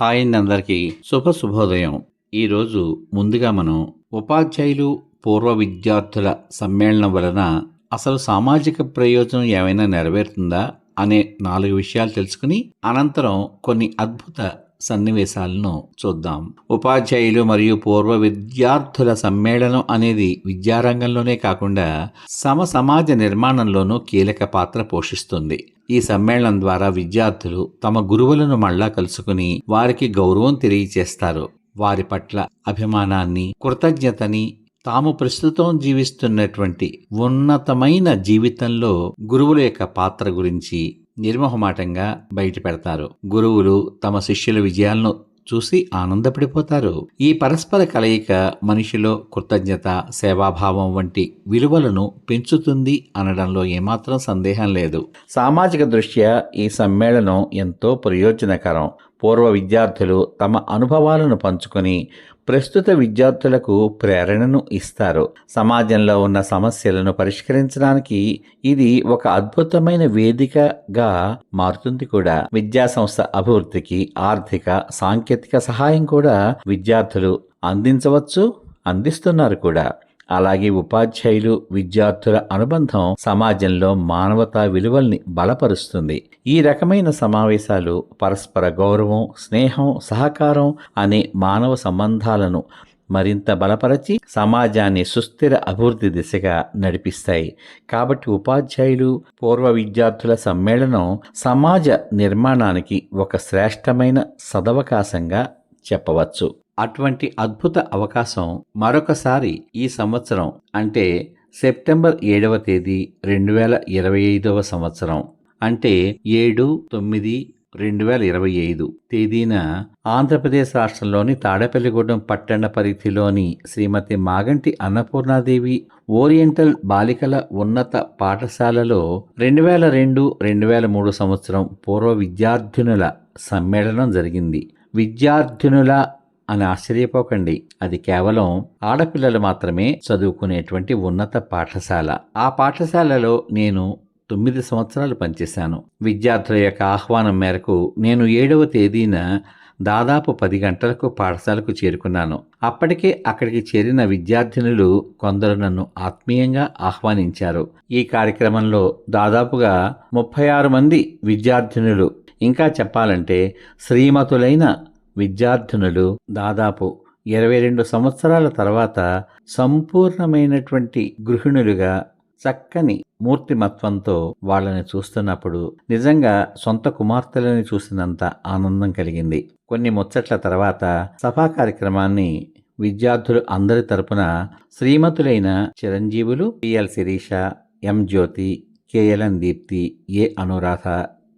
Hi అందరికీ శుభ శుభోదయం. ఈరోజు ముందుగా మనం ఉపాధ్యాయులు పూర్వ విద్యార్థుల సమ్మేళనం వలన అసలు సామాజిక ప్రయోజనం ఏమైనా నెరవేరుతుందా అనే నాలుగు విషయాలు తెలుసుకుని అనంతరం కొన్ని అద్భుత సన్నివేశాలను చూద్దాం. ఉపాధ్యాయులు మరియు పూర్వ విద్యార్థుల సమ్మేళనం అనేది విద్యారంగంలోనే కాకుండా సమ సమాజ నిర్మాణంలోనూ కీలక పాత్ర పోషిస్తుంది. ఈ సమ్మేళనం ద్వారా విద్యార్థులు తమ గురువులను మళ్ళా కలుసుకుని వారికి గౌరవం తెలియచేస్తారు. వారి పట్ల అభిమానాన్ని కృతజ్ఞతని తాము ప్రస్తుతం జీవిస్తున్నటువంటి ఉన్నతమైన జీవితంలో గురువుల యొక్క పాత్ర గురించి నిర్మోహమాటంగా బయట పెడతారు గురువులు తమ శిష్యుల విజయాలను చూసి ఆనందపడిపోతారు. ఈ పరస్పర కలయిక మనిషిలో కృతజ్ఞత సేవాభావం వంటి విలువలను పెంచుతుంది అనడంలో ఏమాత్రం సందేహం లేదు. సామాజిక దృష్ట్యా ఈ సమ్మేళనం ఎంతో ప్రయోజనకరం. పూర్వ విద్యార్థులు తమ అనుభవాలను పంచుకొని ప్రస్తుత విద్యార్థులకు ప్రేరణను ఇస్తారు. సమాజంలో ఉన్న సమస్యలను పరిష్కరించడానికి ఇది ఒక అద్భుతమైన వేదికగా మారుతుంది కూడా. విద్యా సంస్థ అభివృద్ధికి ఆర్థిక సాంకేతిక సహాయం కూడా విద్యార్థులు అందించవచ్చు అందిస్తున్నారు కూడా. అలాగే ఉపాధ్యాయులు విద్యార్థుల అనుబంధం సమాజంలో మానవతా విలువల్ని బలపరుస్తుంది. ఈ రకమైన సమావేశాలు పరస్పర గౌరవం స్నేహం సహకారం అనే మానవ సంబంధాలను మరింత బలపరచి సమాజాన్ని సుస్థిర అభివృద్ధి దిశగా నడిపిస్తాయి. కాబట్టి ఉపాధ్యాయులు పూర్వ విద్యార్థుల సమ్మేళనం సమాజ నిర్మాణానికి ఒక శ్రేష్టమైన సదవకాశంగా చెప్పవచ్చు. అటువంటి అద్భుత అవకాశం మరొకసారి ఈ సంవత్సరం అంటే సెప్టెంబర్ ఏడవ తేదీ రెండు వేల ఇరవై ఐదవ సంవత్సరం అంటే ఏడు తొమ్మిది రెండు వేల ఇరవై ఐదు తేదీన ఆంధ్రప్రదేశ్ రాష్ట్రంలోని తాడేపల్లిగూడెం పట్టణ పరిధిలోని శ్రీమతి మాగంటి అన్నపూర్ణాదేవి ఓరియంటల్ బాలికల ఉన్నత పాఠశాలలో రెండు వేల రెండు రెండు వేల మూడు సంవత్సరం పూర్వ విద్యార్థినుల సమ్మేళనం జరిగింది. విద్యార్థినుల అని ఆశ్చర్యపోకండి. అది కేవలం ఆడపిల్లలు మాత్రమే చదువుకునేటువంటి ఉన్నత పాఠశాల. ఆ పాఠశాలలో నేను తొమ్మిది సంవత్సరాలు పనిచేశాను. విద్యార్థుల యొక్క ఆహ్వానం మేరకు నేను ఏడవ తేదీన దాదాపు పది గంటలకు పాఠశాలకు చేరుకున్నాను. అప్పటికే అక్కడికి చేరిన విద్యార్థినులు కొందరు నన్ను ఆత్మీయంగా ఆహ్వానించారు. ఈ కార్యక్రమంలో దాదాపుగా ముప్పై ఆరు మంది విద్యార్థినులు. ఇంకా చెప్పాలంటే శ్రీమతులైన విద్యార్థినులు దాదాపు ఇరవై రెండు సంవత్సరాల తర్వాత సంపూర్ణమైనటువంటి గృహిణులుగా చక్కని మూర్తిమత్వంతో వాళ్ళని చూస్తున్నప్పుడు నిజంగా సొంత కుమార్తెలని చూసినంత ఆనందం కలిగింది. కొన్ని ముచ్చట్ల తర్వాత సభా కార్యక్రమాన్ని విద్యార్థులు అందరి తరపున శ్రీమతులైన చిరంజీవులు PL Sirisha M Jyothi KLN Deepthi A Anuradha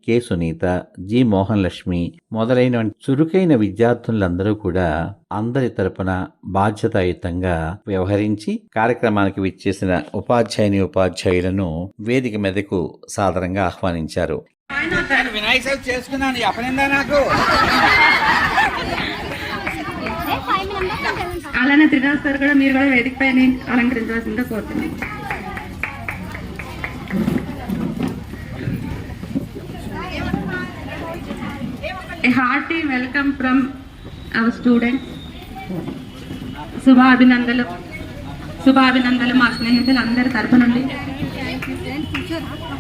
K. Sunitha G. Mohan Lakshmi మొదలైన చురుకైన విద్యార్థులందరూ కూడా అందరి తరపున బాధ్యతాయుతంగా వ్యవహరించి కార్యక్రమానికి విచ్చేసిన ఉపాధ్యాయుని ఉపాధ్యాయులను వేదిక మీదకు సాదరంగా ఆహ్వానించారు. నేను వినాయక చవితి చేసుకున్నాను ఈ అపనిందా నాకు? అలానే త్రినాథ్ సార్ కూడా మీరు కూడా వేదిక పైన అలంకరించవలసిందిగా కోరుతున్నాను. A hearty welcome from our students. శుభాభినందనలు శుభాభినందనలు మా స్నేహితులు అందరి తరపు నుండి.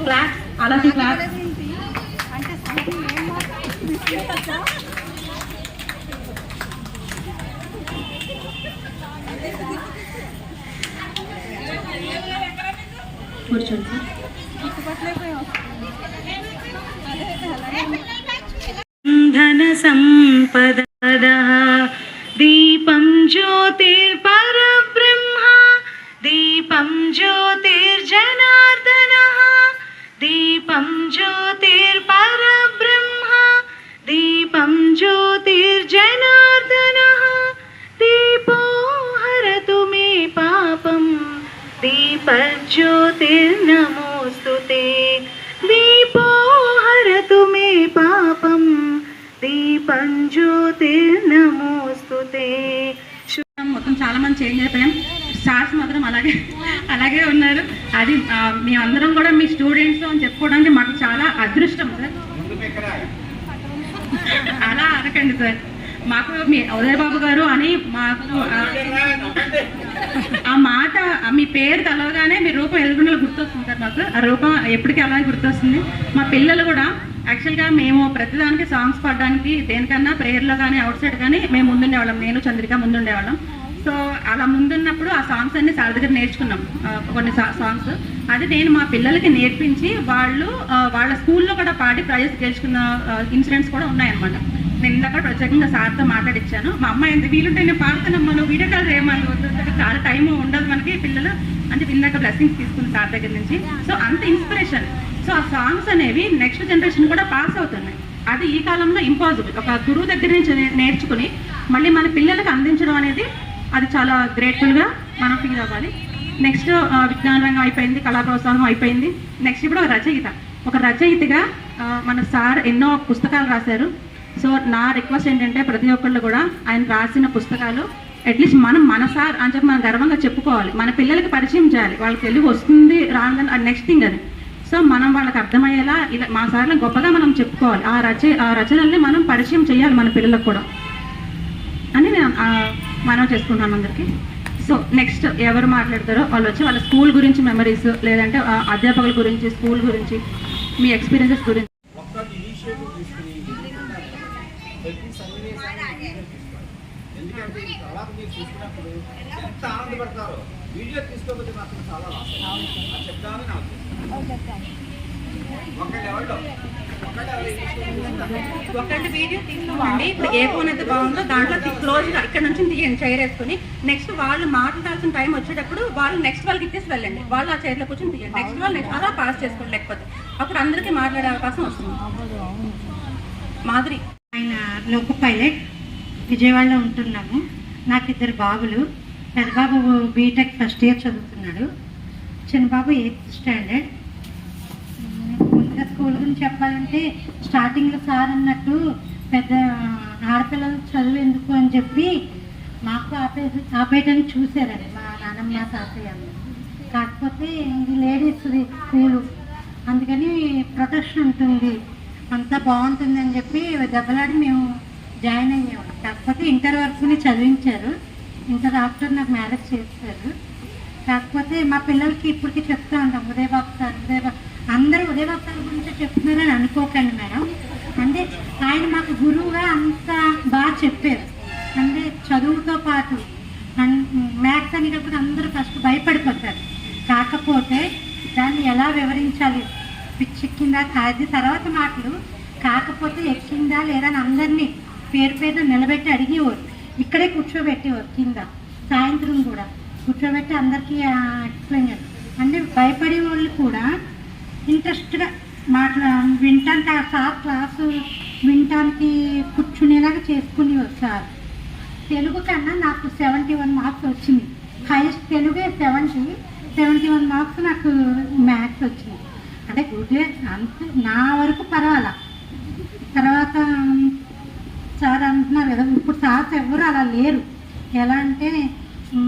క్లాస్ అలాగే క్లాస్ కూర్చోండి. సార్ ధన సంపద దీపం జ్యోతిర్పరబ్రహ్మ దీపం జ్యోతిర్జనార్దన. దీపం జ్యోతిర్పరబ్రహ్మ దీపం జ్యోతిర్జనార్దన. దీపో హరతు మే పాపం దీపజ్యోతిర్నమోస్తు తే. మొత్తం చాలా మంది చేంజ్ అయిపోయాం. స్టార్స్ మాత్రం అలాగే అలాగే ఉన్నారు. అది మేమందరం కూడా మీ స్టూడెంట్స్ అని చెప్పుకోవడానికి మాకు చాలా అదృష్టం సార్. అలా అనకండి సార్. మాకు మీ ఉదయ్ బాబు గారు అని మాకు ఆ, మాట మీ పేరు తెలవగానే మీ రూపం ఎదుగుండలో గుర్తొస్తుంది సార్ మాకు? ఆ రూపం ఎప్పటికీ అలాగే గుర్తొస్తుంది. మా పిల్లలు కూడా యాక్చువల్గా మేము ప్రతిదానికి సాంగ్స్ పాడడానికి దేనికన్నా ప్రేయర్లో కానీ అవుట్ సైడ్ కానీ మేము ముందుండేవాళ్ళం. నేను చంద్రిక ముందుండేవాళ్ళం. సో అలా ముందున్నప్పుడు ఆ సాంగ్స్ అన్ని సార్ దగ్గర నేర్చుకున్నాం. కొన్ని సాంగ్స్ అది నేను మా పిల్లలకి నేర్పించి వాళ్ళు వాళ్ళ స్కూల్లో కూడా పాడి ప్రైజెస్ గెలుచుకున్న ఇన్సిడెంట్స్ కూడా ఉన్నాయన్నమాట. నేను ఇందాక ప్రత్యేకంగా సార్తో మాట్లాడిచ్చాను. మా అమ్మ ఎంత వీలుంటే నేను పాడుతున్నాం మనం వీడియో కాల్ చేయమని చాలా టైం ఉండదు మనకి పిల్లలు అంటే ఇందాక బ్లెస్సింగ్స్ తీసుకుంది సార్ దగ్గర నుంచి. సో అంత ఇన్స్పిరేషన్ సో ఆ సాంగ్స్ అనేవి నెక్స్ట్ జనరేషన్ కూడా పాస్ అవుతున్నాయి. అది ఈ కాలంలో ఇంపాసిబుల్ ఒక గురువు దగ్గర నుంచి నేర్చుకుని మళ్ళీ మన పిల్లలకు అందించడం అనేది అది చాలా గ్రేట్ఫుల్గా మనం ఫీల్ అవ్వాలి. నెక్స్ట్ విజ్ఞాన రంగం అయిపోయింది కళా ప్రోత్సాహం అయిపోయింది. నెక్స్ట్ ఇప్పుడు ఒక రచయిత. ఒక రచయితగా మన సార్ ఎన్నో పుస్తకాలు రాశారు. సో నా రిక్వెస్ట్ ఏంటంటే ప్రతి ఒక్కళ్ళు కూడా ఆయన రాసిన పుస్తకాలు అట్లీస్ట్ మనం మన సార్ అని చెప్పి మనం గర్వంగా చెప్పుకోవాలి. మన పిల్లలకి పరిచయం చేయాలి. వాళ్ళకి తెలుగు వస్తుంది రాదని అది నెక్స్ట్ థింగ్ అది. సో మనం వాళ్ళకి అర్థమయ్యేలా ఇలా మా సార్లు గొప్పగా మనం చెప్పుకోవాలి. ఆ రచ ఆ రచనల్ని మనం పరిచయం చేయాలి మన పిల్లలకు కూడా. అని నేను మనం చేసుకుంటాను అందరికీ. సో నెక్స్ట్ ఎవరు మాట్లాడతారో వాళ్ళు వచ్చి వాళ్ళ స్కూల్ గురించి మెమరీస్ లేదంటే అధ్యాపకుల గురించి స్కూల్ గురించి మీ ఎక్స్పీరియన్సెస్ గురించి. వీడియో తీసుకోవాలి ఎందుకంటే ఈ తర్వాత మీరు చూసినప్పుడు ఎంత ఆనందపడతారో వీడియో తీసుకోకపోతే మాత్రం చాలా లాస్ చెప్తామని ఒకటి వీడియో తీసుకోండి ఇప్పుడు ఏ ఫోన్ అయితే బాగుందో దాంట్లో క్లోజ్గా ఇక్కడ నుంచి తీయండి చైర్ వేసుకుని నెక్స్ట్ వాళ్ళు మాట్లాడాల్సిన టైం వచ్చేటప్పుడు వాళ్ళు నెక్స్ట్ వాళ్ళకి ఇచ్చేసి వెళ్ళండి వాళ్ళు ఆ చైర్లో కూర్చొని తీయండి నెక్స్ట్ వాళ్ళు అలా పాస్ చేసుకోండి లేకపోతే అప్పుడు అందరికీ మాట్లాడే అవకాశం వస్తుంది మాధురి ఆయన లోకో పైలట్ విజయవాడలో ఉంటున్నాము. నాకు ఇద్దరు బాబులు. పెద్ద బాబు బీటెక్ ఫస్ట్ ఇయర్ చదువుతున్నాడు. చిన్న బాబు ఎయిత్ స్టాండర్డ్ ముందుగా స్కూల్ గురించి చెప్పాలంటే స్టార్టింగ్లో సార్ అన్నట్టు పెద్ద ఆడపిల్లలు చదువు ఎందుకు అని చెప్పి మాకు ఆపే ఆపేయటానికి చూశారండి మా నాన్నమ్మ తాతయ్య కాకపోతే ఇది లేడీస్ది స్కూలు. అందుకని ప్రొటెక్షన్ ఉంటుంది. అంతా బాగుంటుంది అని చెప్పి దెబ్బలాడి మేము జాయిన్ అయ్యాము కాకపోతే ఇంటర్ వరకుని చదివించారు. ఇంటర్ ఆఫ్టర్ నాకు మ్యారేజ్ చేస్తారు కాకపోతే మా పిల్లలకి ఇప్పటికి చెప్తా ఉంటాం ఉదయబాబు సార్ ఉదయబాబు అందరూ ఉదయబాబు సార్ గురించి చెప్తున్నారని అనుకోకండి మేడం. అంటే ఆయన మాకు గురువుగా అంత బాగా చెప్పారు. అంటే చదువుతో పాటు మ్యాథ్స్ అనేటప్పుడు అందరూ ఫస్ట్ భయపడిపోతారు. కాకపోతే దాన్ని ఎలా వివరించాలి? పిచ్చెక్కిందా కాదు తర్వాత మాటలు. కాకపోతే ఎక్కిందా లేదా అని అందరినీ పేరు పేరు నిలబెట్టి అడిగేవారు. ఇక్కడే కూర్చోబెట్టేవారు కింద. సాయంత్రం కూడా కూర్చోబెట్టి అందరికీ ఎక్స్ప్లెయిన్ చేయాలి. అంటే భయపడే వాళ్ళు కూడా ఇంట్రెస్ట్గా మాట్లా వింటానికి ఆ సార్ క్లాసు వినటానికి కూర్చునేలాగా చేసుకునేవారు సార్. తెలుగు కన్నా నాకు సెవెంటీ వన్ మార్క్స్ వచ్చింది. హైయెస్ట్ తెలుగే సెవెంటీ సెవెంటీ వన్ మార్క్స్ నాకు మ్యాథ్స్ వచ్చింది. అంటే గుడ్ అంత. నా వరకు పర్వాలా? తర్వాత సార్ అంటున్నారు కదా ఇప్పుడు సార్స్ ఎవరు అలా లేరు. ఎలా అంటే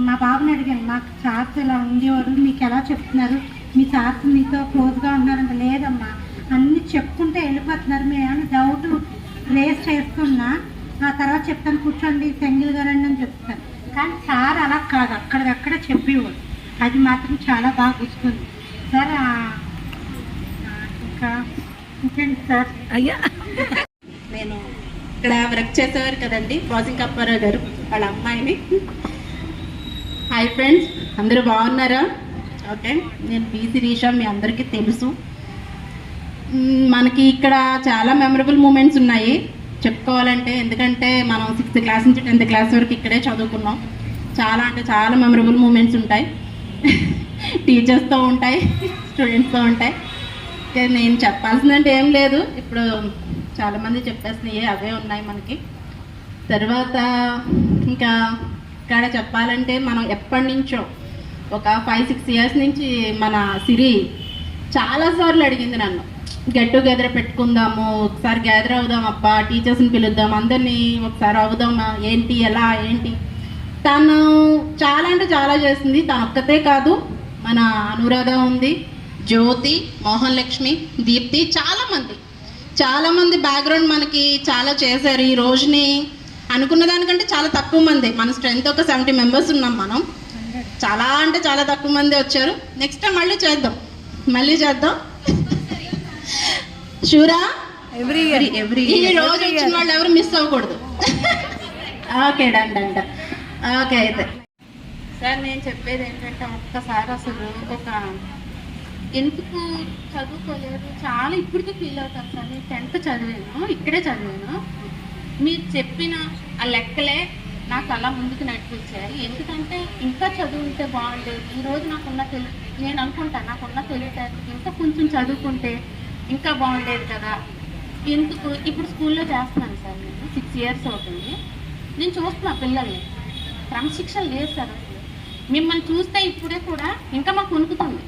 మా బాబుని అడిగాను మాకు సార్స్ ఇలా ఉండేవారు మీకు ఎలా చెప్తున్నారు? మీ సార్స్ మీతో క్లోజ్గా ఉన్నారంటే. లేదమ్మా అన్నీ చెప్పుకుంటే వెళ్ళిపోతున్నారు. మేము ఏమైనా డౌట్ రేస్ చేస్తున్నా ఆ తర్వాత చెప్తాను. కూర్చోండి సెంగిల్ గారండి అని చెప్తాను కానీ సార్ అలా కాదు. అక్కడికక్కడ చెప్పేవాడు. అది మాత్రం చాలా బాగా గుర్తుంది. Sir sir? నేను ఇక్కడ వర్క్ చేసేవారు కదండి వాసింగ్ అప్పారావు గారు వాళ్ళ అమ్మాయిని. హాయ్ ఫ్రెండ్స్ అందరూ బాగున్నారా? ఓకే నేను బీ శిరీష మీ అందరికీ తెలుసు. మనకి ఇక్కడ చాలా మెమరబుల్ మూమెంట్స్ ఉన్నాయి. చెప్పుకోవాలంటే ఎందుకంటే మనం సిక్స్త్ క్లాస్ నుంచి టెన్త్ క్లాస్ వరకు ఇక్కడే చదువుకున్నాం. చాలా అంటే చాలా మెమరబుల్ మూమెంట్స్ ఉంటాయి. టీచర్స్తో ఉంటాయి స్టూడెంట్స్తో ఉంటాయి. ఇంకా నేను చెప్పాల్సిందంటే ఏం లేదు. ఇప్పుడు చాలామంది చెప్పేస్తున్నాయి అవే ఉన్నాయి మనకి. తర్వాత ఇంకా ఇక్కడ చెప్పాలంటే మనం ఎప్పటి నుంచో ఒక ఫైవ్ సిక్స్ ఇయర్స్ నుంచి మన సిరి చాలాసార్లు అడిగింది నన్ను. గెట్ టుగెదర్ పెట్టుకుందాము ఒకసారి గ్యాదర్ అవుదాం అబ్బా టీచర్స్ని పిలుద్దాం అందరినీ ఒకసారి అవుదాం ఏంటి ఎలా ఏంటి? తను చాలా అంటే చాలా చేసింది. తను ఒక్కతే కాదు మన అనురాధ ఉంది. జ్యోతి మోహన్ లక్ష్మి దీప్తి చాలా మంది చాలామంది బ్యాక్గ్రౌండ్ మనకి చాలా చేశారు ఈ రోజుని. అనుకున్న దానికంటే చాలా తక్కువ మంది. మన స్ట్రెంత్ ఒక సెవెంటీ మెంబర్స్ ఉన్నాం మనం. చాలా అంటే చాలా తక్కువ మంది వచ్చారు. నెక్స్ట్ టైం మళ్ళీ చేద్దాం. మళ్ళీ చేద్దాం. షూరా ఎవ్రీ ఎవ్రీ ఈ రోజు వచ్చిన వాళ్ళు ఎవరు మిస్ అవ్వకూడదు. Okay done done done okay అయితే. సార్ నేను చెప్పేది ఏంటంటే ఒక్కసారి అసలు ఒక ఎందుకు చదువుకోలేరు చాలా ఇప్పటికీ ఫీల్ అవుతాను సార్. నేను టెన్త్ చదివాను ఇక్కడే చదివాను. మీరు చెప్పిన ఆ లెక్కలే నాకు అలా ముందుకు నడిపించాయి. ఎందుకంటే ఇంకా చదువుంటే బాగుండేది. ఈ రోజు నాకున్న తెలి నేను అనుకుంటాను నాకున్న తెలివితేటలకి ఇంకా కొంచెం చదువుకుంటే ఇంకా బాగుండేది కదా. ఎందుకు? ఇప్పుడు స్కూల్లో చేస్తున్నాను సార్ నేను. సిక్స్ ఇయర్స్ అవుతుంది. నేను చూస్తున్నా పిల్లల్ని. క్రమశిక్షణ లేదు సార్ మిమ్మల్ని చూస్తే ఇప్పుడే కూడా ఇంకా మాకు వణుకుతుంది.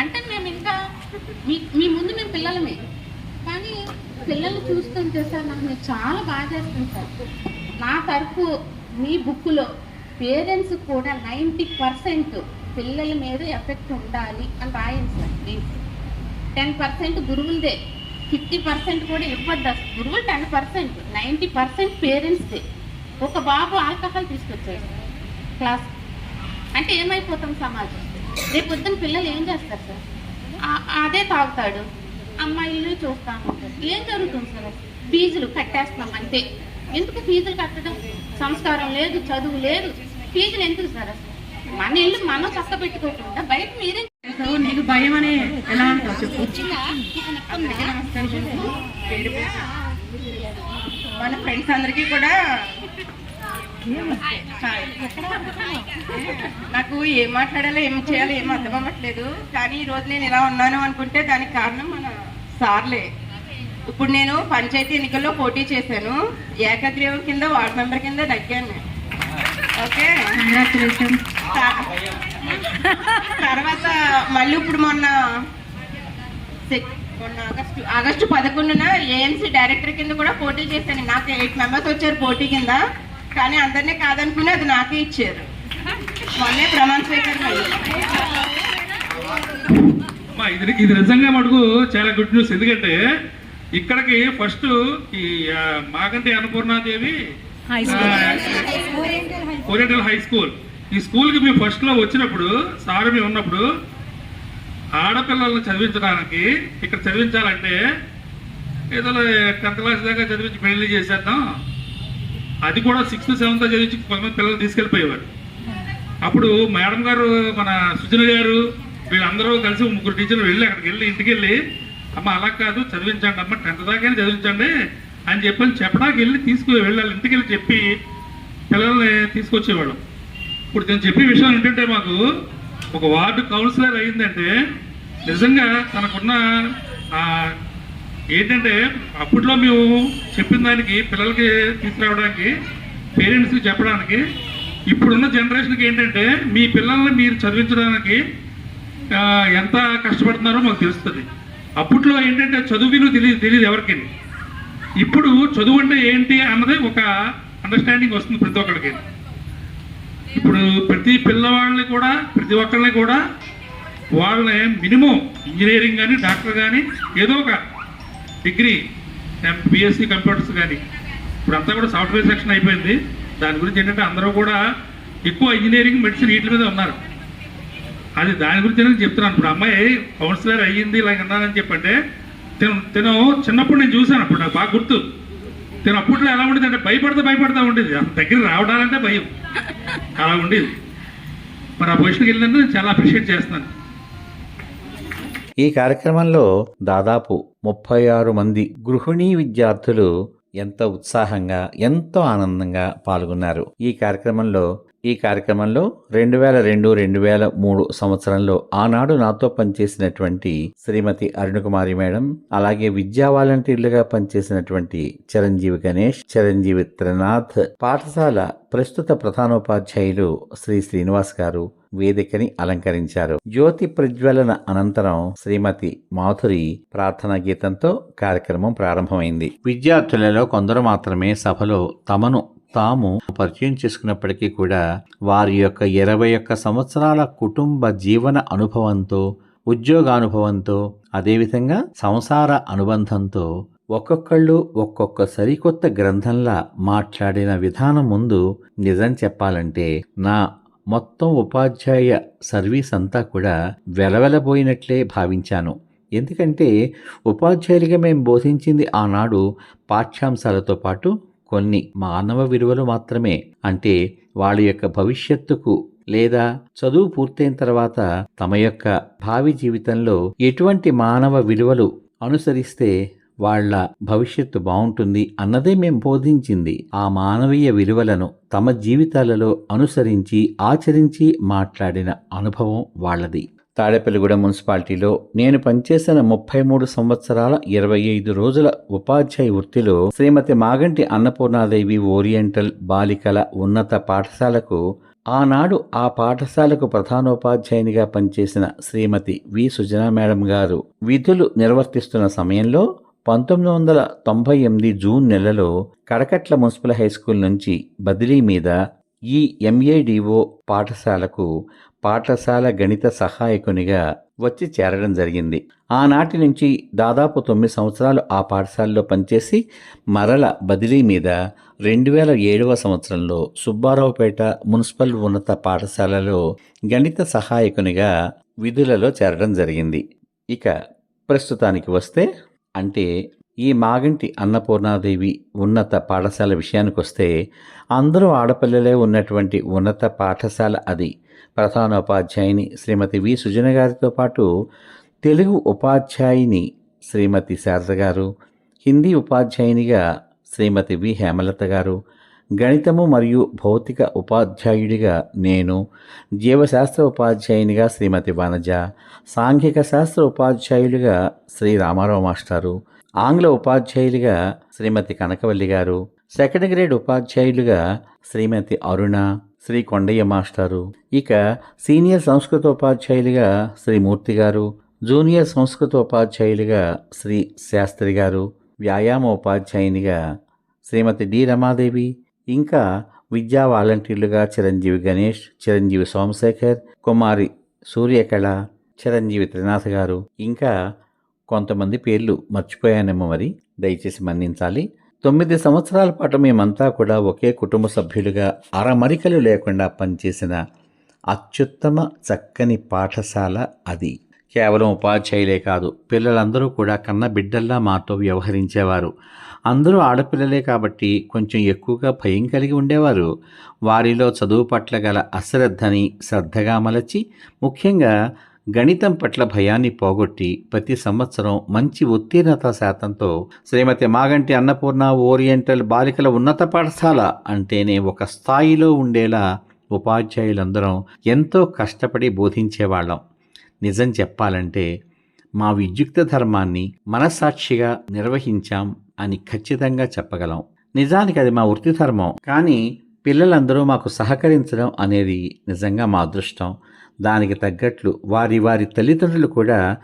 అంటే మేము ఇంకా మీ మీ ముందు మేము పిల్లలమే. కానీ పిల్లలు చూస్తుంటే సార్ నాకు మీరు చాలా బాగా చేస్తుంది సార్. నా తరఫు మీ బుక్లో పేరెంట్స్ కూడా నైంటీ పర్సెంట్ పిల్లల మీద ఎఫెక్ట్ ఉండాలి అని రాయండి సార్ ప్లీజ్. టెన్ పర్సెంట్ గురువులదే. ఫిఫ్టీ పర్సెంట్ కూడా ఇవ్వద్దు గురువులు టెన్ పర్సెంట్ నైంటీ పర్సెంట్ పేరెంట్స్దే. ఒక బాబు ఆల్కహాల్ తీసుకొచ్చాడు క్లాస్. అంటే ఏమైపోతాం సమాజం? రేపు పొద్దున్న పిల్లలు ఏం చేస్తారు సార్? ఆ- అదే తాగుతాడు. అమ్మాయిలు చూస్తా ఉంటారు ఏం జరుగుతుంది సార్? అసలు? ఫీజులు కట్టేస్తున్నాం అంతే. ఎందుకు ఫీజులు కట్టడం? సంస్కారం లేదు చదువు లేదు. ఫీజులు ఎందుకు సార్? అసలు మన ఇల్లు మనం చక్క పెట్టుకోకుండా బయట మీరేం నీకు భయం అని ఎలా అంటావు? చెప్పు. మన ఫ్రెండ్స్ అందరికీ కూడా. నాకు ఏం మాట్లాడాలో ఏం చేయాలో ఏం అర్థం అవ్వట్లేదు కానీ ఈ రోజు నేను ఇలా ఉన్నాను అనుకుంటే దానికి కారణం మన సార్లే. ఇప్పుడు నేను పంచాయతీ ఎన్నికల్లో పోటీ చేశాను. ఏకగ్రీవం కింద వార్డ్ మెంబర్ కింద దగ్గాను నేను. ఓకే? తర్వాత మళ్ళీ ఇప్పుడు మొన్న మొన్న ఆగస్టు ఆగస్టు పదకొండున ఏఎన్సీ డైరెక్టర్ కింద కూడా పోటీ చేశాను. నాకు ఎయిట్ మెంబర్స్ వచ్చారు పోటీ కింద. కానీ అందరినీ కాదనుకుని అది నాకే ఇచ్చారు. మొన్నే ప్రమాణ స్వీకారం అయ్యింది. అమ్మా, ఇది ఇది నిజంగా మటుకు చాలా గుడ్ న్యూస్ ఎందుకంటే ఇక్కడికి ఫస్ట్ ఈ Maganti Annapurnadevi oriental high school ఈ స్కూల్కి మేము ఫస్ట్లో వచ్చినప్పుడు సార్ మేము ఉన్నప్పుడు ఆడపిల్లల్ని చదివించడానికి ఇక్కడ చదివించాలంటే ఏదో టెన్త్ క్లాస్ దాకా చదివించి పెళ్ళి చేసేద్దాం. అది కూడా సిక్స్త్ సెవెంత్ చదివించి కొంతమంది పిల్లలు తీసుకెళ్ళిపోయేవారు. అప్పుడు మేడం గారు మన సుజన గారు వీళ్ళందరూ కలిసి ముగ్గురు టీచర్లు వెళ్ళి అక్కడికి వెళ్ళి ఇంటికి వెళ్ళి అమ్మ అలా కాదు చదివించండి అమ్మ టెన్త్ దాకా చదివించండి అని చెప్పని చెప్పడానికి వెళ్ళి తీసుకు వెళ్ళాలి. ఇంటికి వెళ్ళి చెప్పి పిల్లల్ని తీసుకొచ్చేవాళ్ళం. ఇప్పుడు నేను చెప్పే విషయం ఏంటంటే మాకు ఒక వార్డు కౌన్సిలర్ అయిందంటే నిజంగా తనకున్న ఏంటంటే అప్పట్లో మేము చెప్పిన దానికి పిల్లలకి తీసుకురావడానికి పేరెంట్స్కి చెప్పడానికి ఇప్పుడున్న జనరేషన్కి ఏంటంటే మీ పిల్లల్ని మీరు చదివించడానికి ఎంత కష్టపడుతున్నారో మాకు తెలుస్తుంది. అప్పట్లో ఏంటంటే చదువు విలువ తెలియదు తెలియదు ఎవరికి. ఇప్పుడు చదువు అంటే ఏంటి అన్నది ఒక అండర్స్టాండింగ్ వస్తుంది ప్రతి ఒక్కరికి ఇప్పుడు ప్రతి పిల్లవాళ్ళని కూడా ప్రతి ఒక్కరిని కూడా వాళ్ళని మినిమం ఇంజనీరింగ్ కానీ డాక్టర్ కానీ ఏదో ఒక డిగ్రీ బీఎస్సీ కంప్యూటర్స్ కానీ. ఇప్పుడు అంతా కూడా సాఫ్ట్వేర్ సెక్షన్ అయిపోయింది. దాని గురించి ఏంటంటే అందరూ కూడా ఎక్కువ ఇంజనీరింగ్ మెడిసిన్ వీటి మీద ఉన్నారు. అది దాని గురించి నేను చెప్తున్నాను. ఇప్పుడు అమ్మాయి కౌన్సిలర్ అయ్యింది ఇలా అన్నానని చెప్పంటే తిను తిను చిన్నప్పుడు నేను చూశాను అప్పుడు నాకు బాగా గుర్తు. తిను అప్పట్లో ఎలా ఉండేది అంటే భయపడతా భయపడతా ఉండేది. అసలు దగ్గర రావడాలంటే భయం. అలా ఉండేది. మరి ఆ పొజిషన్కి వెళ్ళినందుకు నేను చాలా అప్రిషియేట్ చేస్తున్నాను. ఈ కార్యక్రమంలో దాదాపు ముప్పై ఆరు మంది గృహిణీ విద్యార్థులు ఎంతో ఉత్సాహంగా ఎంతో ఆనందంగా పాల్గొన్నారు. ఈ కార్యక్రమంలో ఈ కార్యక్రమంలో రెండు వేల రెండు రెండు వేల మూడు సంవత్సరంలో ఆనాడు నాతో పనిచేసినటువంటి శ్రీమతి అరుణకుమారి మేడం అలాగే విద్యా వాలంటీర్లుగా పనిచేసినటువంటి చిరంజీవి గణేష్ చిరంజీవి త్రినాథ్ పాఠశాల ప్రస్తుత ప్రధానోపాధ్యాయులు శ్రీ శ్రీనివాస్ గారు వేదికని అలంకరించారు. జ్యోతి ప్రజ్వలన అనంతరం శ్రీమతి మాధురి ప్రార్థనా గీతంతో కార్యక్రమం ప్రారంభమైంది. విద్యార్థులలో కొందరు మాత్రమే సభలో తమను తాము పరిచయం చేసుకున్నప్పటికీ కూడా వారి యొక్క ఇరవై ఒక్క సంవత్సరాల కుటుంబ జీవన అనుభవంతో ఉద్యోగానుభవంతో అదేవిధంగా సంసార అనుబంధంతో ఒక్కొక్కళ్ళు ఒక్కొక్క సరికొత్త గ్రంథంలా మాట్లాడిన విధానం ముందు నిజం చెప్పాలంటే నా మొత్తం ఉపాధ్యాయ సర్వీస్ అంతా కూడా వెలవెలబోయినట్లే భావించాను. ఎందుకంటే ఉపాధ్యాయులుగా మేము బోధించింది ఆనాడు పాఠ్యాంశాలతో పాటు కొన్ని మానవ విలువలు మాత్రమే. అంటే వాళ్ళ యొక్క భవిష్యత్తుకు లేదా చదువు పూర్తయిన తర్వాత తమ యొక్క భావి జీవితంలో ఎటువంటి మానవ విలువలు అనుసరిస్తే వాళ్ళ భవిష్యత్తు బాగుంటుంది అన్నదే మేము బోధించింది. ఆ మానవీయ విలువలను తమ జీవితాలలో అనుసరించి ఆచరించి మాట్లాడిన అనుభవం వాళ్ళది. తాడేపల్లిగూడ మున్సిపాలిటీలో నేను పనిచేసిన ముప్పై మూడు సంవత్సరాల ఇరవై ఐదు రోజుల ఉపాధ్యాయ వృత్తిలో శ్రీమతి మాగంటి అన్నపూర్ణాదేవి ఓరియంటల్ బాలికల ఉన్నత పాఠశాలకు ఆనాడు ఆ పాఠశాలకు ప్రధానోపాధ్యాయునిగా పనిచేసిన శ్రీమతి వి సుజనా మేడం గారు విధులు నిర్వర్తిస్తున్న సమయంలో పంతొమ్మిది వందల తొంభై ఎనిమిది జూన్ నెలలో కడకట్ల మున్సిపల్ హై స్కూల్ నుంచి బదిలీ మీద ఈ ఎంఏడిఓ పాఠశాలకు పాఠశాల గణిత సహాయకునిగా వచ్చి చేరడం జరిగింది. ఆనాటి నుంచి దాదాపు తొమ్మిది సంవత్సరాలు ఆ పాఠశాలలో పనిచేసి మరల బదిలీ మీద రెండు వేల ఏడవ సంవత్సరంలో సుబ్బారావుపేట మున్సిపల్ ఉన్నత పాఠశాలలో గణిత సహాయకునిగా విధులలో చేరడం జరిగింది. ఇక ప్రస్తుతానికి వస్తే అంటే ఈ మాగంటి అన్నపూర్ణాదేవి ఉన్నత పాఠశాల విషయానికి వస్తే అందరూ ఆడపిల్లలే ఉన్నటువంటి ఉన్నత పాఠశాల అది. ప్రధానోపాధ్యాయుని శ్రీమతి వి. సుజన గారితో పాటు తెలుగు ఉపాధ్యాయుని శ్రీమతి శారద గారు హిందీ ఉపాధ్యాయునిగా శ్రీమతి వి. హేమలత గారు గణితము మరియు భౌతిక ఉపాధ్యాయుడిగా నేను జీవశాస్త్ర ఉపాధ్యాయునిగా శ్రీమతి వనజ సాంఘిక శాస్త్ర ఉపాధ్యాయులుగా శ్రీ రామారావు మాస్టారు ఆంగ్ల ఉపాధ్యాయులుగా శ్రీమతి కనకవల్లి గారు సెకండ్ గ్రేడ్ ఉపాధ్యాయులుగా శ్రీమతి అరుణ శ్రీ కొండయ్య మాస్టారు ఇక సీనియర్ సంస్కృత ఉపాధ్యాయులుగా శ్రీ మూర్తి గారు జూనియర్ సంస్కృత ఉపాధ్యాయులుగా శ్రీ శాస్త్రి గారు వ్యాయామ ఉపాధ్యాయునిగా శ్రీమతి డి రమాదేవి ఇంకా విద్యా వాలంటీర్లుగా చిరంజీవి గణేష్ చిరంజీవి సోమశేఖర్ కుమారి సూర్యకళ చిరంజీవి త్రినాథ్ గారు. ఇంకా కొంతమంది పేర్లు మర్చిపోయానేమో మరి. దయచేసి మన్నించాలి. తొమ్మిది సంవత్సరాల పాటు మేమంతా కూడా ఒకే కుటుంబ సభ్యులుగా అరమరికలు లేకుండా పనిచేసిన అత్యుత్తమ చక్కని పాఠశాల అది. కేవలం ఉపాధ్యాయులే కాదు పిల్లలందరూ కూడా కన్న బిడ్డల్లా మాతో వ్యవహరించేవారు. అందరూ ఆడపిల్లలే కాబట్టి కొంచెం ఎక్కువగా భయం కలిగి ఉండేవారు. వారిలో చదువు పట్ల గల అశ్రద్ధని శ్రద్ధగా మలచి ముఖ్యంగా గణితం పట్ల భయాన్ని పోగొట్టి ప్రతి సంవత్సరం మంచి ఉత్తీర్ణత శాతంతో శ్రీమతి మాగంటి అన్నపూర్ణ ఓరియంటల్ బాలికల ఉన్నత పాఠశాల అంటేనే ఒక స్థాయిలో ఉండేలా ఉపాధ్యాయులందరం ఎంతో కష్టపడి బోధించేవాళ్ళం. నిజం చెప్పాలంటే మా విద్యుక్త ధర్మాన్ని మనస్సాక్షిగా నిర్వహించాం అని ఖచ్చితంగా చెప్పగలం. నిజానికి అది మా వృత్తి ధర్మం. కానీ పిల్లలందరూ మాకు సహకరించడం అనేది నిజంగా మా అదృష్టం. దానికి తగ్గట్లు వారి వారి తల్లిదండ్రులు కూడా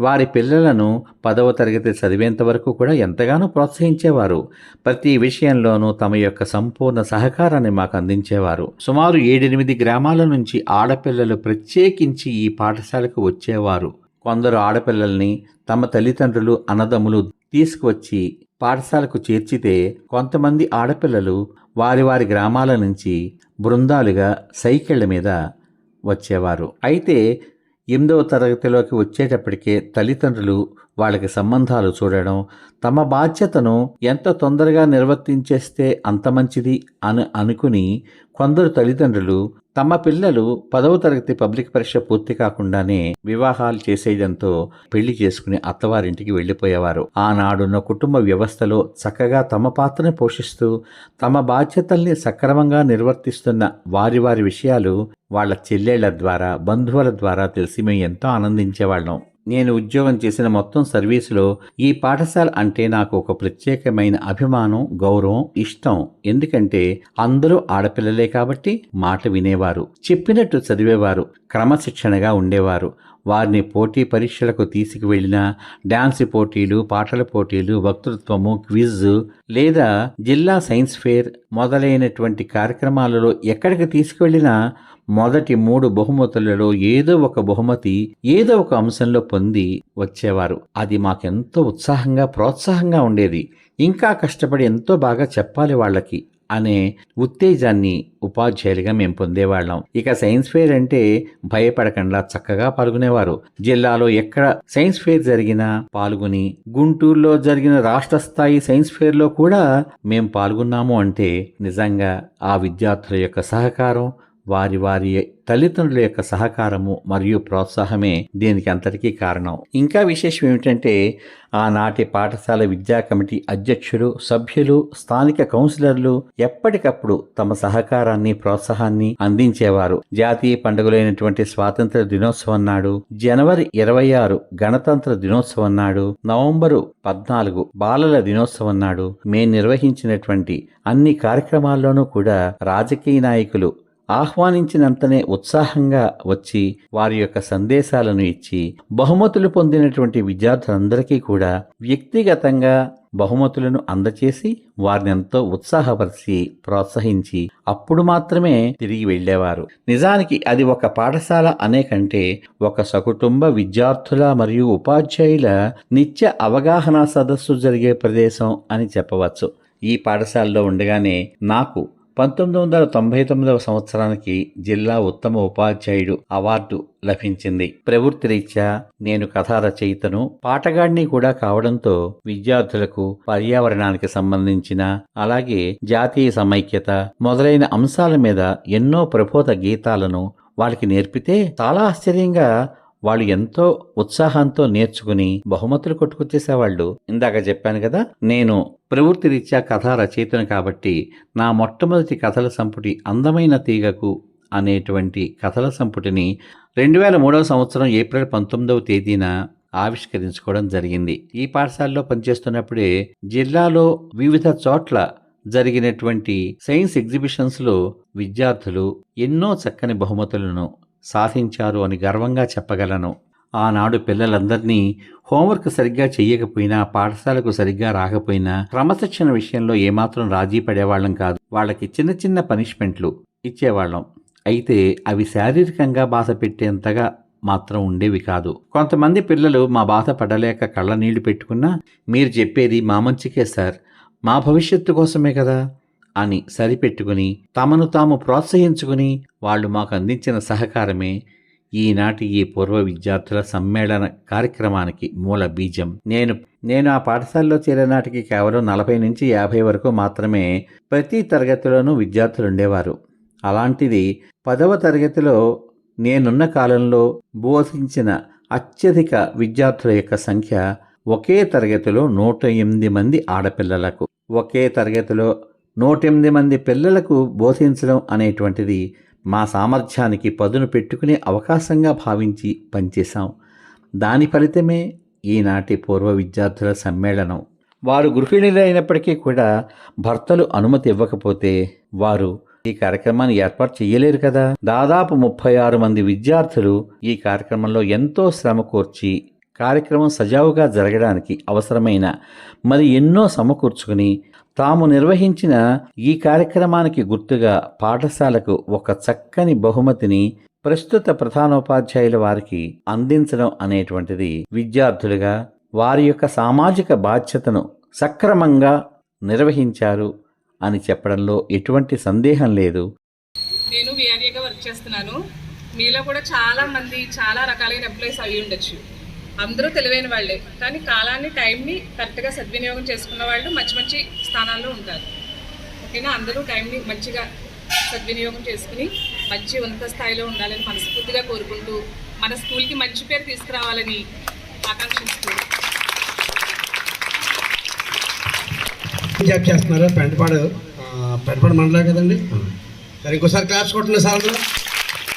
వారి పిల్లలను పదవ తరగతి చదివేంత వరకు కూడా ఎంతగానో ప్రోత్సహించేవారు. ప్రతి విషయంలోనూ తమ యొక్క సంపూర్ణ సహకారాన్ని మాకు అందించేవారు. సుమారు ఏడెనిమిది గ్రామాల నుంచి ఆడపిల్లలు ప్రత్యేకించి ఈ పాఠశాలకు వచ్చేవారు. కొందరు ఆడపిల్లల్ని తమ తల్లిదండ్రులు అన్నదమ్ములు తీసుకువచ్చి పాఠశాలకు చేర్చితే కొంతమంది ఆడపిల్లలు వారి వారి గ్రామాల నుంచి బృందాలుగా సైకిళ్ళ మీద వచ్చేవారు. అయితే ఎనిమిదవ తరగతిలోకి వచ్చేటప్పటికే తల్లిదండ్రులు వాళ్ళకి సంబంధాలు చూడడం తమ బాధ్యతను ఎంత తొందరగా నిర్వర్తించేస్తే అంత మంచిది అని అనుకుని కొందరు తల్లిదండ్రులు తమ పిల్లలు పదవ తరగతి పబ్లిక్ పరీక్ష పూర్తి కాకుండానే వివాహాలు చేసేయడంతో పెళ్ళి చేసుకుని అత్తవారింటికి వెళ్ళిపోయేవారు ఆనాడున్న కుటుంబ వ్యవస్థలో చక్కగా తమ పాత్రను పోషిస్తూ తమ బాధ్యతల్ని సక్రమంగా నిర్వర్తిస్తున్న వారి వారి విషయాలు వాళ్ళ చెల్లెళ్ళ ద్వారా బంధువుల ద్వారా తెలిసి మేము ఎంతో ఆనందించేవాళ్ళం. నేను ఉద్యోగం చేసిన మొత్తం సర్వీసులో ఈ పాఠశాల అంటే నాకు ఒక ప్రత్యేకమైన అభిమానం గౌరవం ఇష్టం. ఎందుకంటే అందరూ ఆడపిల్లలే కాబట్టి మాట వినేవారు చెప్పినట్టు చదివేవారు క్రమశిక్షణగా ఉండేవారు. వారిని పోటీ పరీక్షలకు తీసుకువెళ్ళిన డాన్స్ పోటీలు పాటల పోటీలు వక్తృత్వము క్విజ్ లేదా జిల్లా సైన్స్ ఫేర్ మొదలైనటువంటి కార్యక్రమాలలో ఎక్కడికి తీసుకువెళ్ళినా మొదటి మూడు బహుమతులలో ఏదో ఒక బహుమతి ఏదో ఒక అంశంలో పొంది వచ్చేవారు. అది మాకెంతో ఉత్సాహంగా ప్రోత్సాహంగా ఉండేది. ఇంకా కష్టపడి ఎంతో బాగా చెప్పాలి వాళ్ళకి అనే ఉత్తేజాన్ని ఉపాధ్యాయులుగా మేము పొందేవాళ్ళం. ఇక సైన్స్ ఫేర్ అంటే భయపడకుండా చక్కగా పాల్గొనేవారు. జిల్లాలో ఎక్కడ సైన్స్ ఫేర్ జరిగినా పాల్గొని గుంటూరులో జరిగిన రాష్ట్ర స్థాయి సైన్స్ ఫేర్లో కూడా మేము పాల్గొన్నాము అంటే నిజంగా ఆ విద్యార్థుల యొక్క సహకారం వారి వారి తల్లిదండ్రుల యొక్క సహకారము మరియు ప్రోత్సాహమే దీనికి అంతటికీ కారణం. ఇంకా విశేషం ఏమిటంటే ఆనాటి పాఠశాల విద్యా కమిటీ అధ్యక్షులు సభ్యులు స్థానిక కౌన్సిలర్లు ఎప్పటికప్పుడు తమ సహకారాన్ని ప్రోత్సాహాన్ని అందించేవారు. జాతీయ పండుగలైనటువంటి స్వాతంత్ర దినోత్సవం నాడు జనవరి ఇరవై ఆరు గణతంత్ర దినోత్సవం నాడు నవంబరు పద్నాలుగు బాలల దినోత్సవం నాడు మే నిర్వహించినటువంటి అన్ని కార్యక్రమాల్లోనూ కూడా రాజకీయ నాయకులు ఆహ్వానించినంతనే ఉత్సాహంగా వచ్చి వారి యొక్క సందేశాలను ఇచ్చి బహుమతులు పొందినటువంటి విద్యార్థులందరికీ కూడా వ్యక్తిగతంగా బహుమతులను అందచేసి వారిని ఎంతో ఉత్సాహపరిచి ప్రోత్సహించి అప్పుడు మాత్రమే తిరిగి వెళ్ళేవారు. నిజానికి అది ఒక పాఠశాల అనే కంటే ఒక సకుటుంబ విద్యార్థుల మరియు ఉపాధ్యాయుల నిత్య అవగాహన సదస్సు జరిగే ప్రదేశం అని చెప్పవచ్చు. ఈ పాఠశాలలో ఉండగానే నాకు పంతొమ్మిది వందల తొంభై తొమ్మిదవ సంవత్సరానికి జిల్లా ఉత్తమ ఉపాధ్యాయుడు అవార్డు లభించింది. ప్రవృత్తి రీత్యా నేను కథా రచయితను పాటగాడిని కూడా కావడంతో విద్యార్థులకు పర్యావరణానికి సంబంధించిన అలాగే జాతీయ సమైక్యత మొదలైన అంశాల మీద ఎన్నో ప్రబోధ గీతాలను వాళ్ళకి నేర్పితే చాలా ఆశ్చర్యంగా వాళ్ళు ఎంతో ఉత్సాహంతో నేర్చుకుని బహుమతులు కొట్టుకొచ్చేసేవాళ్ళు. ఇందాక చెప్పాను కదా నేను ప్రవృత్తి రీత్యా కథా రచయితను కాబట్టి నా మొట్టమొదటి కథల సంపుటి అందమైన తీగకు అనేటువంటి కథల సంపుటిని రెండు వేల మూడవ సంవత్సరం ఏప్రిల్ పంతొమ్మిదవ తేదీన ఆవిష్కరించుకోవడం జరిగింది. ఈ పాఠశాలలో పనిచేస్తున్నప్పుడే జిల్లాలో వివిధ చోట్ల జరిగినటువంటి సైన్స్ ఎగ్జిబిషన్స్లో విద్యార్థులు ఎన్నో చక్కని బహుమతులను సాధించారు అని గర్వంగా చెప్పగలను. ఆనాడు పిల్లలందరినీ హోంవర్క్ సరిగ్గా చెయ్యకపోయినా పాఠశాలకు సరిగ్గా రాకపోయినా క్రమశిక్షణ విషయంలో ఏమాత్రం రాజీ పడేవాళ్ళం కాదు. వాళ్ళకి చిన్న చిన్న పనిష్మెంట్లు ఇచ్చేవాళ్ళం. అయితే అవి శారీరకంగా బాధ పెట్టేంతగా మాత్రం ఉండేవి కాదు. కొంతమంది పిల్లలు మా బాధ పడలేక కళ్ళ నీళ్ళు పెట్టుకున్నా మీరు చెప్పేది మా మంచికే సార్. మా భవిష్యత్తు కోసమే కదా. అని సరిపెట్టుకుని తమను తాము ప్రోత్సహించుకుని వాళ్ళు మాకు అందించిన సహకారమే ఈనాటి ఈ పూర్వ విద్యార్థుల సమ్మేళన కార్యక్రమానికి మూల బీజం. నేను నేను ఆ పాఠశాలలో చేరేనాటికి కేవలం నలభై నుంచి యాభై వరకు మాత్రమే ప్రతి తరగతిలోనూ విద్యార్థులు ఉండేవారు. అలాంటిది పదవ తరగతిలో నేనున్న కాలంలో బోధించిన అత్యధిక విద్యార్థుల యొక్క సంఖ్య ఒకే తరగతిలో నూట ఎనిమిది మంది ఆడపిల్లలకు. ఒకే తరగతిలో నూటెనిమిది మంది పిల్లలకు బోధించడం అనేటువంటిది మా సామర్థ్యానికి పదును పెట్టుకునే అవకాశంగా భావించి పనిచేశాం. దాని ఫలితమే ఈనాటి పూర్వ విద్యార్థుల సమ్మేళనం. వారు గృహిణులైనప్పటికీ కూడా భర్తలు అనుమతి ఇవ్వకపోతే వారు ఈ కార్యక్రమాన్ని ఏర్పాటు చేయలేరు కదా. దాదాపు ముప్పై ఆరు మంది విద్యార్థులు ఈ కార్యక్రమంలో ఎంతో శ్రమ కూర్చి కార్యక్రమం సజావుగా జరగడానికి అవసరమైన మరి ఎన్నో సమకూర్చుకుని తాము నిర్వహించిన ఈ కార్యక్రమానికి గుర్తుగా పాఠశాలకు ఒక చక్కని బహుమతిని ప్రస్తుత ప్రధానోపాధ్యాయుల వారికి అందించడం అనేటువంటిది విద్యార్థులుగా వారి యొక్క సామాజిక బాధ్యతను సక్రమంగా నిర్వహించారు అని చెప్పడంలో ఎటువంటి సందేహం లేదు. నేను వర్క్ చేస్తున్నాను. మీలో కూడా చాలా మంది చాలా రకాలైన ఎంప్లాయీస్ అయి ఉండొచ్చు అందరూ తెలివైన వాళ్ళే. కానీ కాలాన్ని టైంని కరెక్ట్గా సద్వినియోగం చేసుకున్న వాళ్ళు మంచి మంచి స్థానాల్లో ఉంటారు. ఓకేనా? అందరూ టైంని మంచిగా సద్వినియోగం చేసుకుని మంచి ఉన్నత స్థాయిలో ఉండాలని మనస్ఫూర్తిగా కోరుకుంటూ మన స్కూల్కి మంచి పేరు తీసుకురావాలని ఆకాంక్షిస్తూ జాబ్ చేస్తున్నారు? పెంటపాడు పెంటపాడు మండలం కదండి? సరే ఇంకోసారి క్లాప్స్ కొట్టిన సార్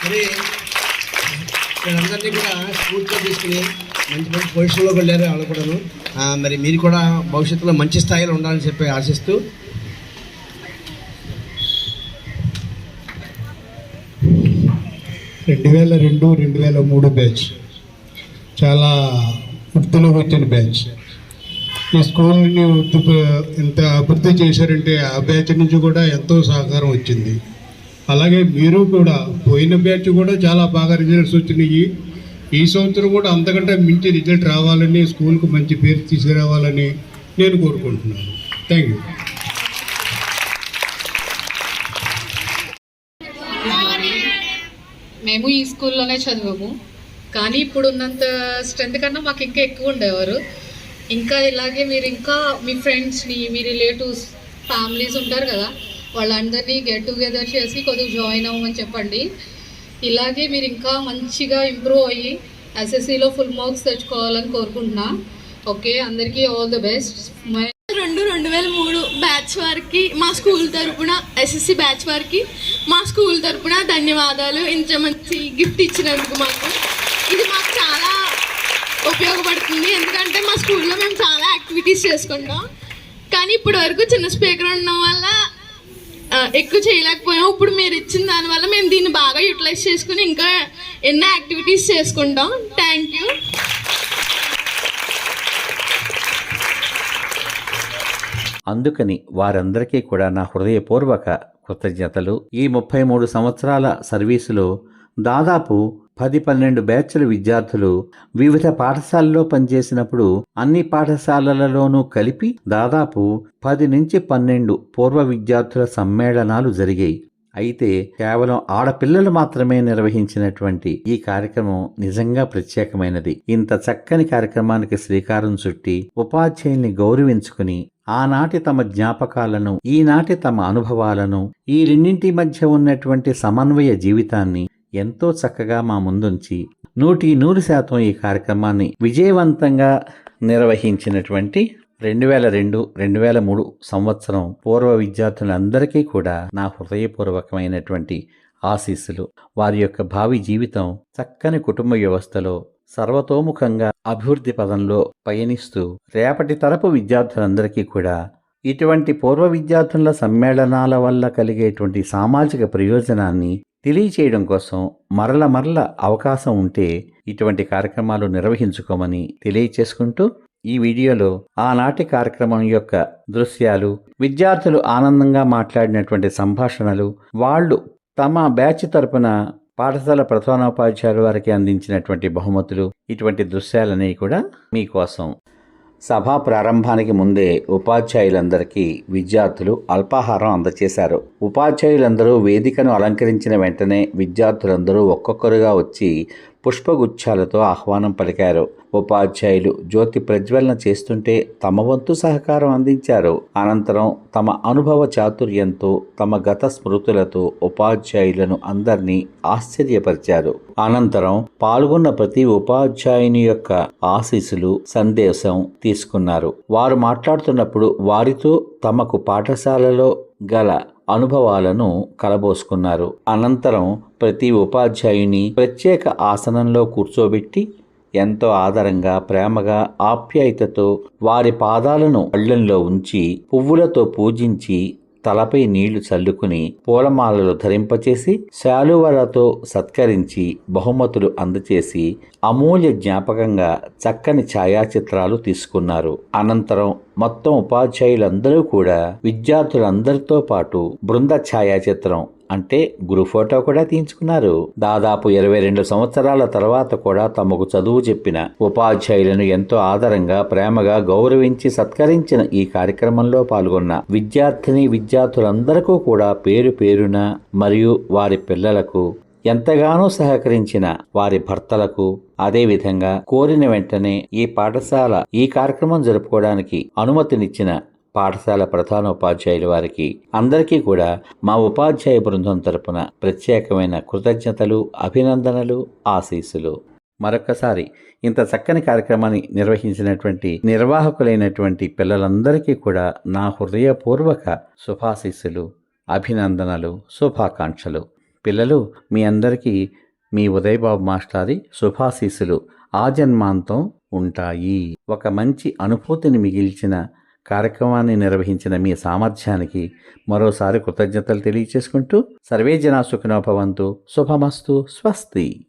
మరి వీళ్ళందరినీ కూడా స్కూల్తో తీసుకుని మంచి మంచి పొజిషన్లోకి వెళ్ళారు వాళ్ళు కూడాను. మరి మీరు కూడా భవిష్యత్తులో మంచి స్థాయిలో ఉండాలని చెప్పి ఆశిస్తూ. రెండు వేల రెండు రెండు వేల మూడు బ్యాచ్ చాలా వృత్తిలో వచ్చిన బ్యాచ్ ఈ స్కూల్ని ఇంత అభివృద్ధి చేశారంటే ఆ బ్యాచ్ నుంచి కూడా ఎంతో సహకారం వచ్చింది. అలాగే మీరు కూడా పోయిన బ్యాచ్ కూడా చాలా బాగా రిజల్ట్స్ వచ్చినాయి. ఈ సంవత్సరం కూడా అంతకంటే మించి రిజల్ట్ రావాలని స్కూల్కి మంచి పేరు తీసుకురావాలని నేను కోరుకుంటున్నాను. థ్యాంక్ యూ మేము ఈ స్కూల్లోనే చదివాము. కానీ ఇప్పుడు ఉన్నంత స్ట్రెంత్ కన్నా మాకు ఇంకా ఎక్కువ ఉండేవారు. ఇంకా ఇలాగే మీరు ఇంకా మీ ఫ్రెండ్స్ని మీ రిలేటివ్స్ ఫ్యామిలీస్ ఉంటారు కదా వాళ్ళందరినీ గెట్ టుగెదర్ చేసి కొద్దిగా జాయిన్ అవ్వమని చెప్పండి. ఇలాగే మీరు ఇంకా మంచిగా ఇంప్రూవ్ అయ్యి ఎస్ఎస్సిలో ఫుల్ మార్క్స్ తెచ్చుకోవాలని కోరుకుంటున్నా. ఓకే అందరికీ ఆల్ ద బెస్ట్ మై రెండు రెండు వేల మూడు బ్యాచ్ వారికి మా స్కూల్ తరపున ఎస్ఎస్సి బ్యాచ్ వారికి మా స్కూల్ తరపున ధన్యవాదాలు. ఇంత మంచి గిఫ్ట్ ఇచ్చినందుకు మాకు. ఇది మాకు చాలా ఉపయోగపడుతుంది. ఎందుకంటే మా స్కూల్లో మేము చాలా యాక్టివిటీస్ చేసుకుంటాం. కానీ ఇప్పటి వరకు చిన్న స్పీకర్ ఉండడం వల్ల ఎక్కువ చేయలేకపోయాం. ఇప్పుడు మీరు ఇచ్చిన దానివల్ల మేము దీన్ని బాగా యూటిలైజ్ చేసుకుని ఇంకా ఎన్నో యాక్టివిటీస్ చేసుకుంటాం. థ్యాంక్ యూ అందుకని వారందరికీ కూడా నా హృదయపూర్వక కృతజ్ఞతలు. ఈ ముప్పై మూడు సంవత్సరాల సర్వీసులో దాదాపు పది పన్నెండు బ్యాచ్ల విద్యార్థులు వివిధ పాఠశాలలో పనిచేసినప్పుడు అన్ని పాఠశాలలలోనూ కలిపి దాదాపు పది నుంచి పన్నెండు పూర్వ విద్యార్థుల సమ్మేళనాలు జరిగాయి. అయితే కేవలం ఆడపిల్లలు మాత్రమే నిర్వహించినటువంటి ఈ కార్యక్రమం నిజంగా ప్రత్యేకమైనది. ఇంత చక్కని కార్యక్రమానికి శ్రీకారం చుట్టి ఉపాధ్యాయుల్ని గౌరవించుకుని ఆనాటి తమ జ్ఞాపకాలను ఈనాటి తమ అనుభవాలను ఈ రెండింటి మధ్య ఉన్నటువంటి సమన్వయ జీవితాన్ని ఎంతో చక్కగా మా ముందుంచి నూటి నూరు శాతం ఈ కార్యక్రమాన్ని విజయవంతంగా నిర్వహించినటువంటి రెండు వేల రెండు రెండు వేల మూడు సంవత్సరం పూర్వ విద్యార్థులందరికీ కూడా నా హృదయపూర్వకమైనటువంటి ఆశీస్సులు. వారి యొక్క భావి జీవితం చక్కని కుటుంబ వ్యవస్థలో సర్వతోముఖంగా అభివృద్ధి పదంలో పయనిస్తూ రేపటి తరపు విద్యార్థులందరికీ కూడా ఇటువంటి పూర్వ విద్యార్థుల సమ్మేళనాల వల్ల కలిగేటువంటి సామాజిక ప్రయోజనాన్ని తెలియచేయడం కోసం మరల మరల అవకాశం ఉంటే ఇటువంటి కార్యక్రమాలు నిర్వహించుకోమని తెలియచేసుకుంటూ ఈ వీడియోలో ఆనాటి కార్యక్రమం యొక్క దృశ్యాలు విద్యార్థులు ఆనందంగా మాట్లాడినటువంటి సంభాషణలు వాళ్ళు తమ బ్యాచ్ తరపున పాఠశాల ప్రధానోపాధ్యాయుల వారికి అందించినటువంటి బహుమతులు ఇటువంటి దృశ్యాలనేవి కూడా మీకోసం సభ ప్రారంభానికి ముందే ఉపాధ్యాయులందరికీ విద్యార్థులు అల్పాహారం అందచేశారు. ఉపాధ్యాయులందరూ వేదికను అలంకరించిన వెంటనే విద్యార్థులందరూ ఒక్కొక్కరుగా వచ్చి పుష్పగుచ్చాలతో ఆహ్వానం పలికారు. ఉపాధ్యాయులు జ్యోతి ప్రజ్వలన చేస్తుంటే తమ వంతు సహకారం అందించారు. అనంతరం తమ అనుభవ చాతుర్యంతో తమ గత స్మృతులతో ఉపాధ్యాయులను అందరినీ ఆశ్చర్యపరిచారు. అనంతరం పాల్గొన్న ప్రతి ఉపాధ్యాయుని యొక్క ఆశీస్సులు సందేశం తీసుకున్నారు. వారు మాట్లాడుతున్నప్పుడు వారితో తమకు పాఠశాలలో గల అనుభవాలను కలబోసుకున్నారు. అనంతరం ప్రతి ఉపాధ్యాయుని ప్రత్యేక ఆసనంలో కూర్చోబెట్టి ఎంతో ఆదరంగా ప్రేమగా ఆప్యాయతతో వారి పాదాలను పళ్ళెంలో ఉంచి పువ్వులతో పూజించి తలపై నీళ్ళు చల్లుకుని పూలమాలలు ధరింపచేసి శాలువలతో సత్కరించి బహుమతులు అందచేసి అమూల్య జ్ఞాపకంగా చక్కని ఛాయాచిత్రాలు తీసుకున్నారు. అనంతరం మొత్తం ఉపాధ్యాయులందరూ కూడా విద్యార్థులందరితో పాటు బృంద ఛాయాచిత్రం అంటే గురు ఫోటో కూడా తీయించుకున్నారు. దాదాపు ఇరవై రెండు సంవత్సరాల తర్వాత కూడా తమకు చదువు చెప్పిన ఉపాధ్యాయులను ఎంతో ఆదరంగా ప్రేమగా గౌరవించి సత్కరించిన ఈ కార్యక్రమంలో పాల్గొన్న విద్యార్థిని విద్యార్థులందరికీ కూడా పేరు పేరున మరియు వారి పిల్లలకు ఎంతగానో సహకరించిన వారి భర్తలకు అదేవిధంగా కోరిన వెంటనే ఈ పాఠశాల ఈ కార్యక్రమం జరుపుకోవడానికి అనుమతినిచ్చిన పాఠశాల ప్రధానోపాధ్యాయుల వారికి అందరికీ కూడా మా ఉపాధ్యాయ బృందం తరపున ప్రత్యేకమైన కృతజ్ఞతలు అభినందనలు ఆశీస్సులు. మరొకసారి ఇంత చక్కని కార్యక్రమాన్ని నిర్వహించినటువంటి నిర్వాహకులైనటువంటి పిల్లలందరికీ కూడా నా హృదయపూర్వక శుభాశీస్సులు అభినందనలు శుభాకాంక్షలు. పిల్లలు మీ అందరికీ మీ ఉదయబాబు మాస్టారి శుభాశీస్సులు. ఆజన్మాంతం ఉంటాయి. ఒక మంచి అనుభూతిని మిగిల్చిన కార్యక్రమాన్ని నిర్వహించిన మీ సామర్థ్యానికి మరోసారి కృతజ్ఞతలు తెలియచేసుకుంటూ సర్వే జనా సుఖినోభవంతు శుభమస్తు. స్వస్తి.